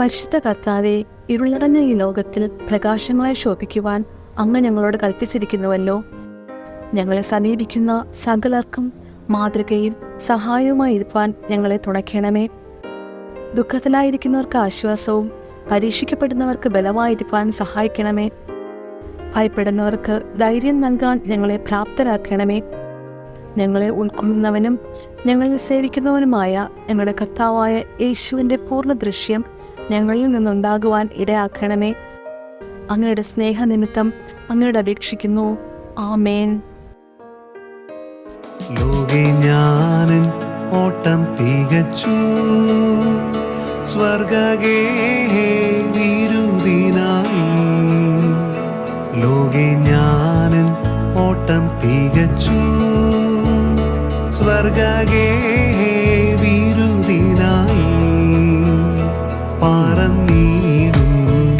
പരിശുദ്ധ കർത്താവെ ഇരുളടഞ്ഞ ഈ ലോകത്തിൽ പ്രകാശമായി ശോഭിക്കുവാൻ അങ്ങ് ഞങ്ങളോട് കൽപ്പിച്ചിരിക്കുന്നുവല്ലോ. ഞങ്ങളെ സമീപിക്കുന്ന സകലർക്കും മാതൃകയും സഹായവുമായി ഇരുപ്പാൻ ഞങ്ങളെ തുണയ്ക്കണമേ. ദുഃഖത്തിലായിരിക്കുന്നവർക്ക് ആശ്വാസവും പരീക്ഷിക്കപ്പെടുന്നവർക്ക് ബലമായിരിക്കാൻ സഹായിക്കണമേ. ഭയപ്പെടുന്നവർക്ക് ധൈര്യം നൽകാൻ ഞങ്ങളെ പ്രാപ്തരാക്കണമേ. ഞങ്ങളെ ഉൾക്കൊള്ളുന്നവനും ഞങ്ങളെ സേവിക്കുന്നവനുമായ ഞങ്ങളുടെ കർത്താവായ യേശുവിന്റെ പൂർണ ദൃശ്യം ഞങ്ങളിൽ നിന്നുണ്ടാകുവാൻ ഇടയാക്കണമേ അങ്ങയുടെ സ്നേഹനിമിത്തം അങ്ങയോട് അപേക്ഷിക്കുന്നു. ആമേൻ. മേൻ ഓട്ടം തികച്ചു. സ്വർഗേ വിരുദിനായി. ലോകെ ഞാനൻ ഓട്ടം തികച്ചു. സ്വർഗേ പറന്നീടും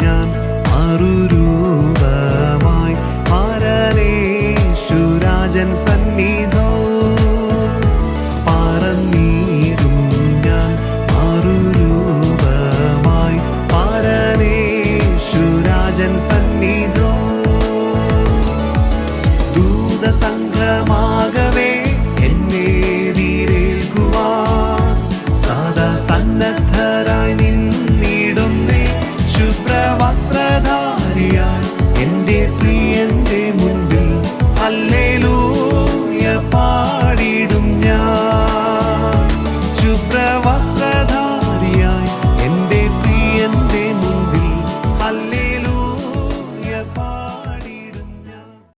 ഞാൻ മറുരൂപമായി. പരലേശുരാജൻ സന്നിധോ പറന്നീടും ഞാൻ മറുരൂപമായി. പരലേശുരാജൻ സന്നിധോ ദൂതസംഘമാകവേ എന്നെ സന്നദ്ധരായി